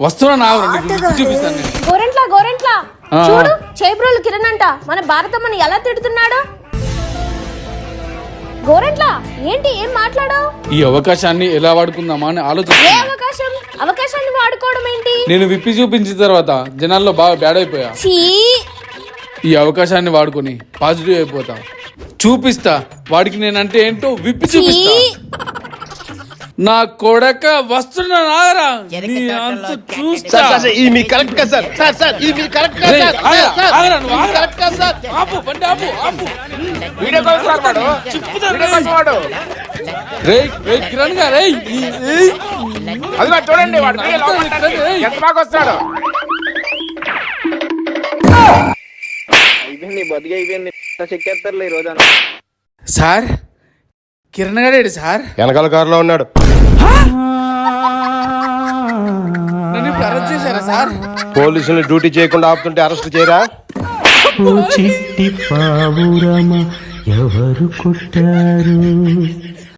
వస్తున్నా నా చూపిస్తాను నేను. గోరెంట్లా గోరెంట్లా. చూడు చేబ్రోలు కిరణ్ అంట మన భారతమ్మని ఎలా తిడుతున్నాడు? గోరెంట్లా ఏంటి ఏం మాట్లాడావు? ఈ అవకాశాన్ని ఎలా వాడుకుందామా అని ఏ ఆలోచిస్తున్నా అవకాశం? అవకాశాన్ని వాడుకోవడం ఏంటి? నేను విప్పి చూపించిన తర్వాత జనాల్లో బాగా బ్యాడ్ అయిపోయా. చీ. ఈ అవకాశాన్ని వాడుకొని పాజిటివ్ అయిపోతా. చూపిస్తా. వాడికి నేనంటే ఏంటో విప్పి చూపిస్తా. నా కొడక వస్తున్నా నీ అంతు చూస్తా. ఇది మీ కరెక్ట్ కదా సార్ సార్ సార్ ఇది మీ కరెక్ట్ కదా రేయ్, సార్ ఆగరా, సార్, సార్, ఆగరా, నువ్వు ఇది ఆగరా. కరెక్ట్ కదా సార్. ఆపు బండి ఆపు ఆపు. వీడియో కాల్ సార్ వాడు. చెప్పుతాను వీడియో కాల్ వాడు. రేయ్ రేయ్ కిరణ్గా రేయ్. ఈ- ఏయ్. అది వాడు చూడండి వాడు వీడియో లోపల ఉంటాడు. ఎంత బాగా వస్తాడు అయిపోయింది బతికి అయిపోయింది చెక్కేస్తారులే ఈ రోజు సార్ కిరణ్ గారేడు సార్? వెనకాల కారులో ఉన్నాడు. నన్ను ఇప్పుడు అరెస్ట్ చేశారా సార్? పోలీసులు డ్యూటీ చేయకుండా ఆపుతుంటే అరెస్ట్ చేయరా? ఓ చిట్టి పావురమ ఎవరు కొట్టారు?